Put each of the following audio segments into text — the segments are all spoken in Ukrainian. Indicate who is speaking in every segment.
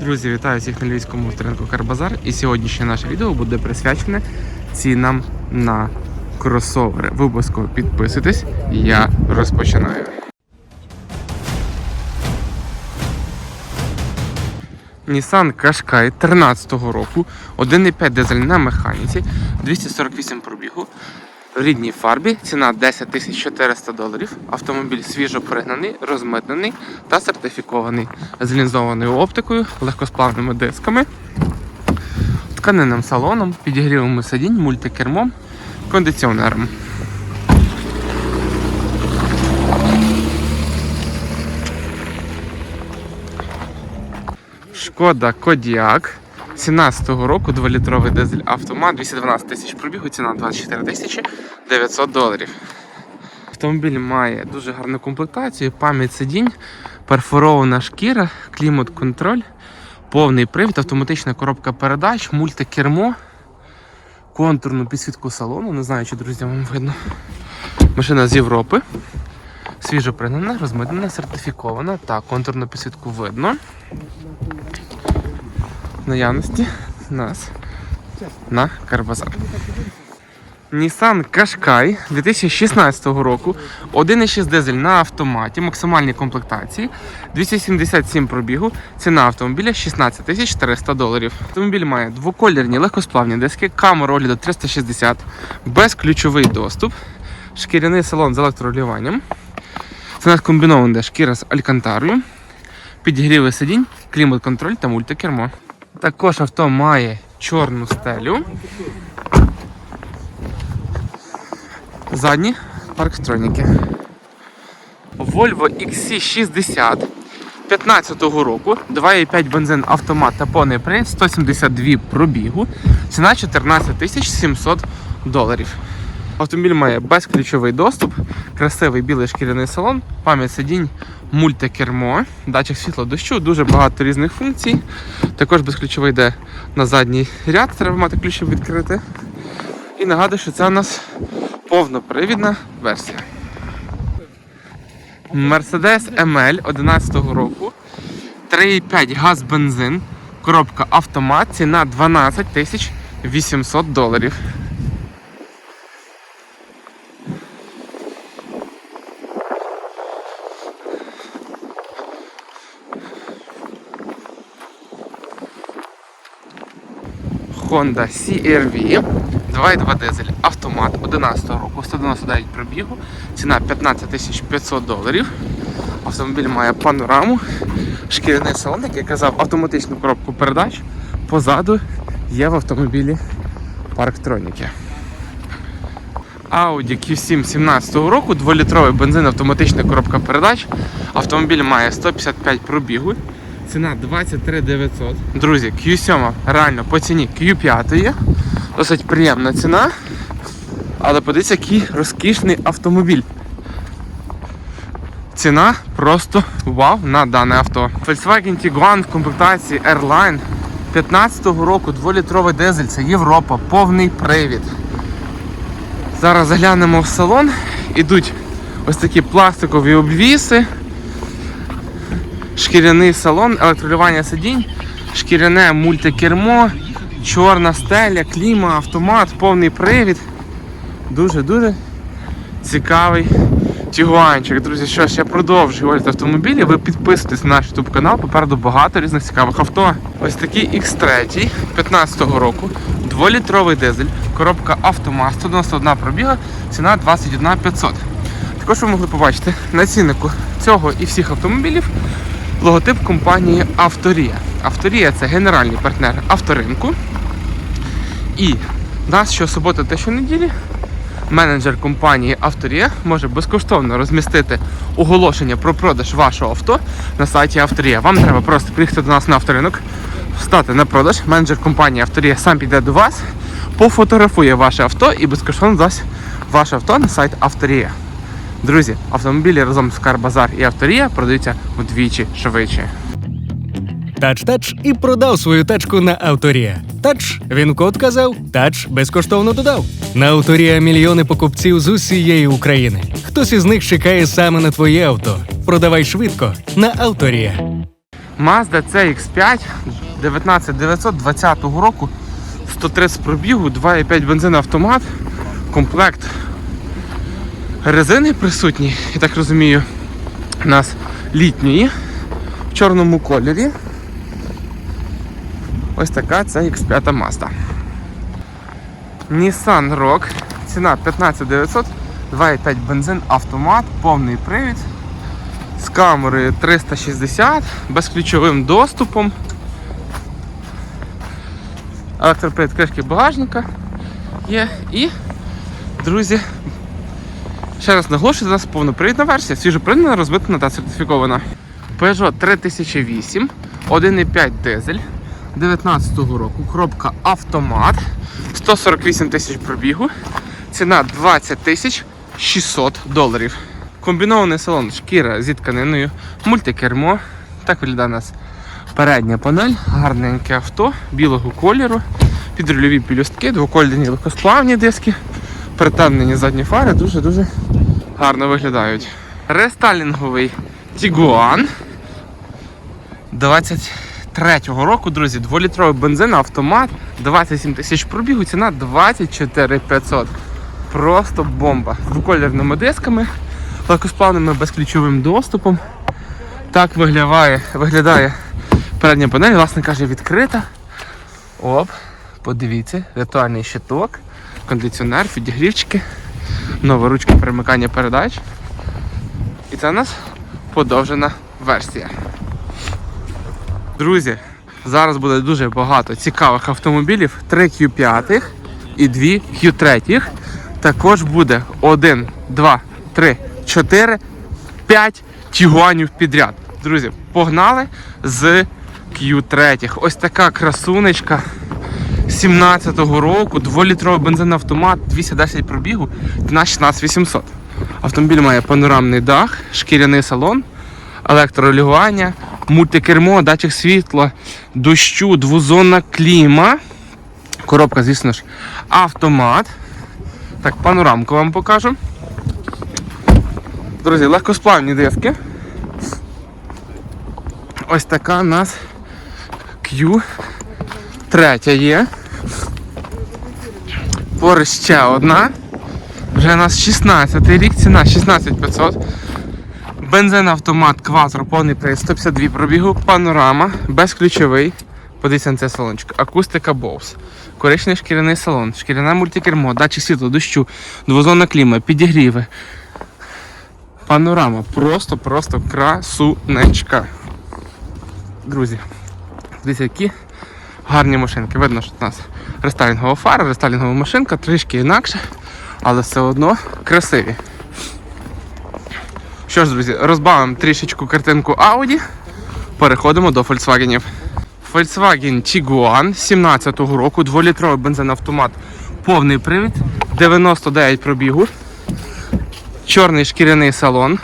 Speaker 1: Друзі, вітаю всіх на львівському ринку Карбазар. І сьогоднішнє наше відео буде присвячене цінам на кросовери. Ви обов'язково підписуйтесь, я розпочинаю. Nissan Qashqai 13-го року, 1,5 дизель на механіці, 248 пробігу. В рідній фарбі ціна 10 400 доларів. Автомобіль свіжо пригнаний, розмитнений та сертифікований з лінзованою оптикою, легкосплавними дисками, тканинним салоном, підігрівами сидінь, мультикермом, кондиціонером. Шкода Кодіак. 17-го року 2-літровий дизель автомат, 212 тисяч пробігу, ціна 24 тисячі 900 доларів. Автомобіль має дуже гарну комплектацію, пам'ять сидінь, перфорована шкіра, клімат-контроль, повний привід, автоматична коробка передач, мультикермо, контурну підсвітку салону. Не знаю, чи друзі вам видно. Машина з Європи. Свіжо пригнана, розмитнена, сертифікована. Так, контурну підсвітку видно наявності нас на Карбазар. Nissan Qashqai 2016 року, 1,6 дизель на автоматі, максимальній комплектації, 277 пробігу, ціна автомобіля 16 тисяч 300 доларів. Автомобіль має двоколірні легкосплавні диски, камеру огляду 360, безключовий доступ, шкіряний салон з електролюванням. Це нас комбінована шкіра з алькантарою, підігріви сидінь, клімат-контроль та мультикермо. Також авто має чорну стелю. Задні парктроніки. Volvo XC60 15-го року, 2,5 бензин автомат та повний привід, 172 пробігу. Ціна 14 тисяч 700 доларів. Автомобіль має безключовий доступ, красивий білий шкіряний салон, пам'ять сидінь, мультикермо, датчик світла дощу, дуже багато різних функцій. Також безключовий йде на задній ряд, треба мати ключ, щоб відкрити. І нагадую, що це у нас повнопривідна версія. Mercedes ML 11 року, 3,5 газ бензин, коробка автомат, ціна 12 тисяч 800 доларів. Honda CR-V 2.2 дизель автомат 11 року, 199 пробігу, ціна 15 500 доларів. Автомобіль має панораму, шкіряний салон, як я казав, автоматичну коробку передач. Позаду є в автомобілі парктроніки. Audi Q7 17 року, 2-літровий бензин, автоматична коробка передач. Автомобіль має 155 пробігу. Ціна 23 900. Друзі, Q7 реально по ціні Q5. Досить приємна ціна. Але подивіться, який розкішний автомобіль. Ціна просто вау на дане авто. Volkswagen Tiguan в комплектації Airline 15-го року, 2-літровий дизель, це Європа, повний привід. Зараз заглянемо в салон. Ідуть ось такі пластикові обвіси шкіряний салон, електролювання сидінь, шкіряне мультикермо, чорна стеля, кліма, автомат, повний привід. Дуже-дуже цікавий тігуанчик. Друзі, що ж, я продовжую огляд автомобілі. Ви підписуйтесь на наш YouTube канал, попереду багато різних цікавих авто. Ось такий X3 15-го року, 2-літровий дизель, коробка автомат, 191 пробіга, ціна 21 500. Також ви могли побачити на цього і всіх автомобілів логотип компанії Авторія. Авторія це генеральний партнер авторинку. І нас щосуботи та щонеділі менеджер компанії Авторія може безкоштовно розмістити оголошення про продаж вашого авто на сайті Авторія. Вам треба просто приїхати до нас на авторинок, встати на продаж. Менеджер компанії Авторія сам піде до вас, пофотографує ваше авто і безкоштовно дасть ваше авто на сайт Авторія. Друзі, автомобілі разом з Карбазар і Авторія продаються вдвічі швидше.
Speaker 2: Тач-тач і продав свою тачку на Авторія. Тач, він код казав, тач безкоштовно додав. На Авторія мільйони покупців з усієї України. Хтось із них чекає саме на твоє авто. Продавай швидко на Авторія.
Speaker 1: Mazda CX5 19920 року 130 пробігу, 2,5 бензин автомат, комплект резини присутній, я так розумію, у нас літньої в чорному кольорі. Ось така це X5 Mazda. Nissan Rogue, ціна 15900, 2,5 бензин, автомат, повний привід з камерою 360, безключовим доступом. Електропривід кришки багажника є. І, друзі, ще раз наголошую, нас повнопривідна версія, свіжопринена, розбитана та сертифікована. Peugeot 3008, 1,5 дизель 19 року, коробка автомат, 148 тисяч пробігу, ціна 20 тисяч 600 доларів. Комбінований салон шкіра зі тканиною, мультикермо. Так виглядає у нас передня панель, гарненьке авто білого кольору, підрульові пілюстки, двокольні легкосплавні диски, притемнені задні фари дуже-дуже гарно виглядають. Рестайлінговий Tiguan 23-го року, друзі, 2-літровий бензин, автомат, 27 тисяч пробігу, ціна 24 500. Просто бомба. З двокольорними дисками, легкосплавними безключовим доступом. Так виглядає, виглядає передня панель, власне каже, відкрита. Оп, подивіться, віртуальний щиток, кондиціонер, підігрівчики, нова ручка перемикання передач. І це у нас подовжена версія. Друзі, зараз буде дуже багато цікавих автомобілів. 3 Q5 і 2 Q3. Також буде 1, 2, 3, 4, 5 тігуанів підряд. Друзі, погнали з Q3. Ось така красунечка 17-го року, 2-літровий бензин автомат, 210 пробігу, на 16800. Автомобіль має панорамний дах, шкіряний салон, електролювання, мультикермо, датчик світла, дощу, двозонна кліма. Коробка, звісно ж, автомат. Так, панорамку вам покажу. Друзі, легкосплавні диски. Ось така у нас Q. Третя є. Поруч ще одна. Вже у нас 16 рік, ціна 16500. Бензин автомат Quattro, повний привід, 152 пробігу, панорама, безключовий. Подивіться на цей салончик. Акустика Bose. Коричневий шкіряний салон, шкіряне мультикермо, датчик світло, дощу, двозонна кліма, підігріви. Панорама. Просто-просто красунечка. Друзі, дивіться, які гарні машинки. Видно, що у нас рестайлінгова фара, рестайлінгова машинка, трішки інакше, але все одно красиві. Що ж, друзі, розбавимо трішечку картинку Audi. Переходимо до Volkswagen. Volkswagen Tiguan 17-го року, 2-літровий бензин автомат, повний привід, 99 пробігу, чорний шкіряний салон,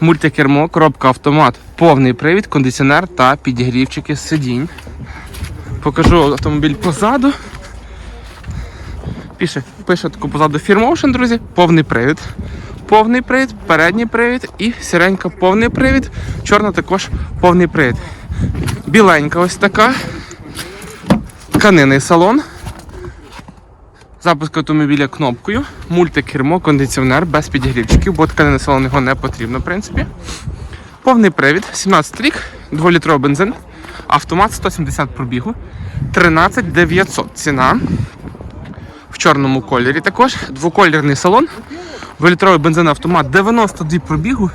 Speaker 1: мультикермо, коробка автомат, повний привід, кондиціонер та підігрівчики сидінь. Покажу автомобіль позаду. Пише, пише таку позаду Firmotion, друзі, повний привід. Повний привід, передній привід і сіренька повний привід, чорна також повний привід. Біленька ось така. Тканинний салон. Запуск автомобіля кнопкою, мультикермо, кондиціонер без підігрівчиків, бо тканинний салон його не потрібно, в принципі. Повний привід, 17 рік, 2-літровий бензин, автомат 170 пробігу, 13 900 ціна. В чорному кольорі також. Двоколірний салон. 2-літровий бензин автомат 92 пробігу.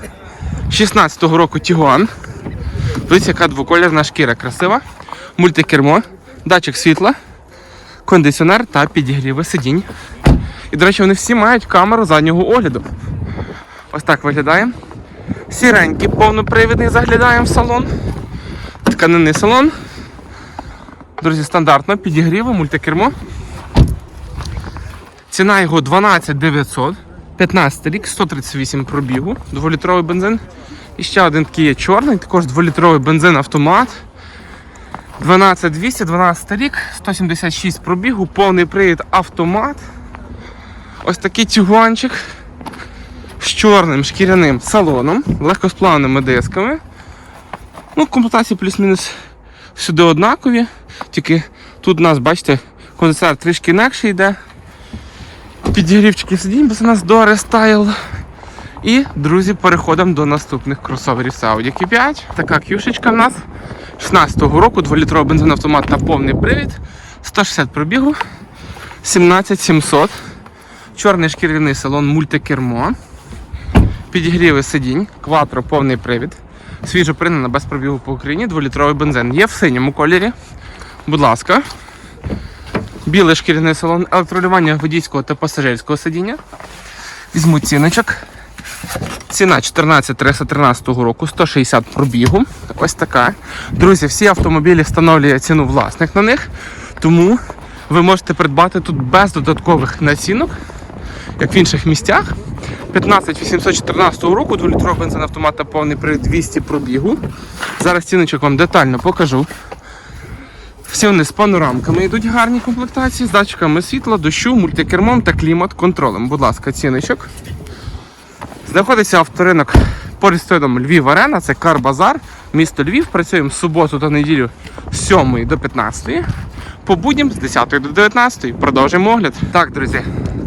Speaker 1: 16-го року Тігуан. Дивіться, яка двоколірна шкіра красива. Мультикермо, датчик світла, кондиціонер та підігріви сидінь. І, до речі, вони всі мають камеру заднього огляду. Ось так виглядає. Сіренький, повнопривідний, заглядаємо в салон. Тканинний салон. Друзі, стандартно, підігріви, мультикермо. Ціна його 12 900, 15 рік, 138 пробігу, 2-літровий бензин. І ще один такий є чорний, також 2-літровий бензин автомат. 12 200, 12 рік, 176 пробігу, повний привід автомат. Ось такий тюганчик з чорним шкіряним салоном, легкосплавними дисками. Ну, комплектації плюс-мінус всюди однакові. Тільки тут у нас, бачите, кондиціонер трішки інакше йде. Підігрівчики сидінь, бо це у нас до рестайл. І, друзі, переходимо до наступних кросоверів. Це Audi Q5. Така кюшечка в нас 16-го року, 2-літровий бензин-автомат на повний привід, 160 пробігу, 17700. Чорний шкіряний салон мультикермо. Підігріви сидінь, кватро, повний привід. Свіжо принена без пробігу по Україні, 2-літровий бензин. Є в синьому кольорі. Будь ласка. Білий шкіряний салон, електролювання водійського та пасажирського сидіння. Візьму ціночок. Ціна 14 313 року, 160 пробігу. Ось така. Друзі, всі автомобілі встановлює ціну власник на них. Тому ви можете придбати тут без додаткових націнок, як в інших місцях. 15 814 року, 2-літровий бензин та повний привід 200 пробігу. Зараз ціночок вам детально покажу. Всі вони з панорамками йдуть гарні комплектації, з датчиками світла, дощу, мультикермом та клімат-контролем. Будь ласка, ціночок. Знаходиться авторинок поряд з стойдом Львів Арена, це Карбазар, місто Львів. Працюємо в суботу та неділю з 7 до 15. По з 10 до 19. Продовжуємо огляд. Так, друзі,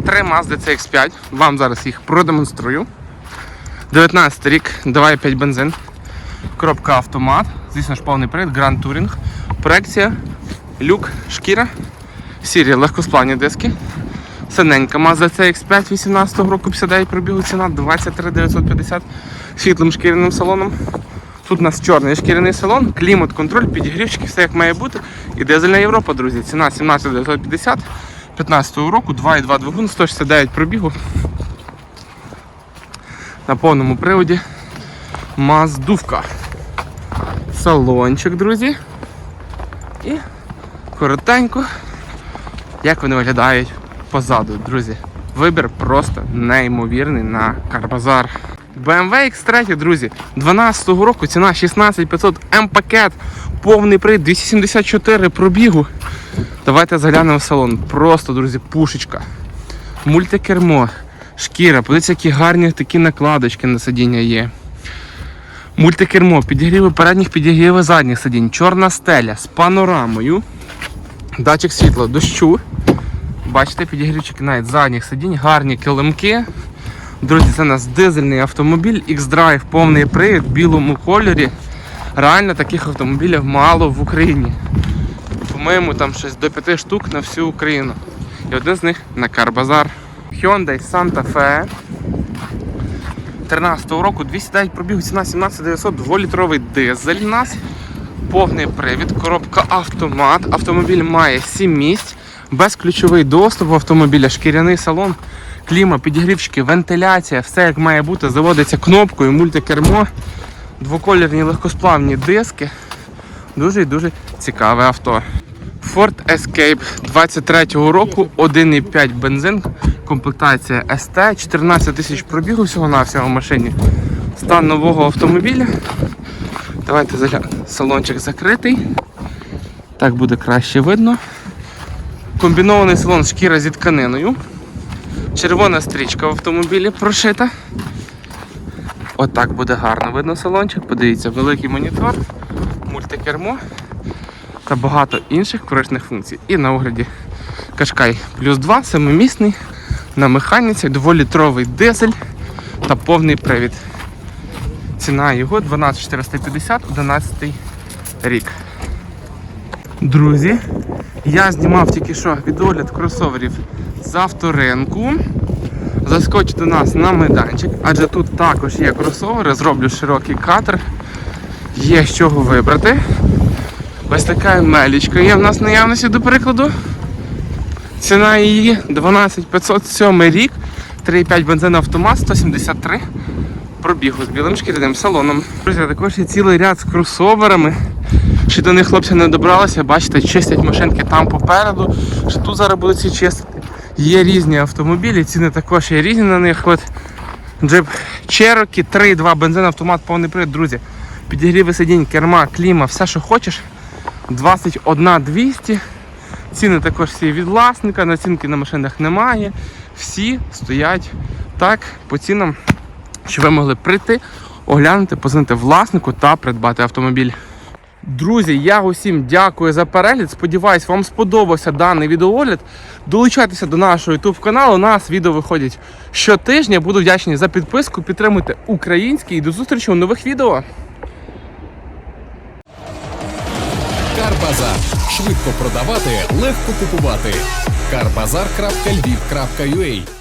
Speaker 1: три Mazda CX5. Вам зараз їх продемонструю. 19 рік, 2,5 бензин. Коробка автомат. Звісно ж, повний привід, Grand Touring. Проекція, люк, шкіра, сірі легкосплавні диски. Синенька Mazda CX5 18 року 59 пробігу ціна 23 950 світлим шкіряним салоном. Тут у нас чорний шкіряний салон, клімат, контроль, підігрівчики, все як має бути. І дизельна Європа, друзі. Ціна 17 950 15 року, 2,2 двигун, 169 пробігу. На повному приводі Маздувка. Салончик, друзі. І коротенько, як вони виглядають позаду, друзі. Вибір просто неймовірний на Карбазар. BMW X3, друзі, 12-го року ціна 16500 М-пакет, повний привід, 274 пробігу. Давайте заглянемо в салон. Просто, друзі, пушечка. Мультикермо, шкіра, подивіться, які гарні такі накладочки на сидіння є. Мультикермо, підігріви передніх, підігріви задніх сидінь, чорна стеля з панорамою, датчик світла, дощу. Бачите, підігрівчики навіть задніх сидінь, гарні килимки. Друзі, це у нас дизельний автомобіль, X-Drive, повний привід в білому кольорі. Реально таких автомобілів мало в Україні. По-моєму, там щось до 5 штук на всю Україну. І один з них на Карбазар. Hyundai Santa Fe. 13 року 209 пробігу, ціна 17900, 2-літровий дизель у нас. Повний привід, коробка автомат. Автомобіль має 7 місць, безключовий доступ в автомобіля, шкіряний салон, кліма, підігрівчики, вентиляція, все як має бути, заводиться кнопкою, мультикермо, двокольорні легкосплавні диски. Дуже і дуже цікаве авто. Ford Escape 23-го року, 1,5 бензин, комплектація ST, 14 тисяч пробігу всього на всього в машині. Стан нового автомобіля. Давайте заглянемо. Салончик закритий. Так буде краще видно. Комбінований салон шкіра зі тканиною. Червона стрічка в автомобілі прошита. Отак буде гарно видно салончик. Подивіться, великий монітор, мультикермо та багато інших корисних функцій. І на огляді Кашкай плюс 2, семимісний, на механіці, дволітровий дизель та повний привід. Ціна його 12450, 11 рік. Друзі, я знімав тільки що відогляд кросоверів з авторинку. Заскочу до нас на майданчик, адже тут також є кросовери, зроблю широкий катер. Є з чого вибрати. Ось така мелічка є в нас наявності до прикладу. Ціна її 12507 рік, 3,5 бензин автомат, 173 пробігу з білим шкіряним салоном. Друзі, також є цілий ряд з кросоверами. Ще до них хлопці не добралися, бачите, чистять машинки там попереду. Ще тут зараз будуть ці чистити. Є різні автомобілі, ціни також є різні на них. От джип Cherokee, 3,2 бензин, автомат, повний привід, друзі. Підігріви сидінь, керма, кліма, все, що хочеш. 21 200. Ціни також всі від власника, націнки на машинах немає. Всі стоять так по цінам, що ви могли прийти, оглянути, позвонити власнику та придбати автомобіль. Друзі, я усім дякую за перегляд. Сподіваюсь, вам сподобався даний відеоогляд. Долучайтеся до нашого YouTube каналу. У нас відео виходять щотижня. Буду вдячний за підписку. Підтримуйте український і до зустрічі у нових відео.
Speaker 3: Карбазар. Швидко продавати, легко купувати. Карбазар.львів.ua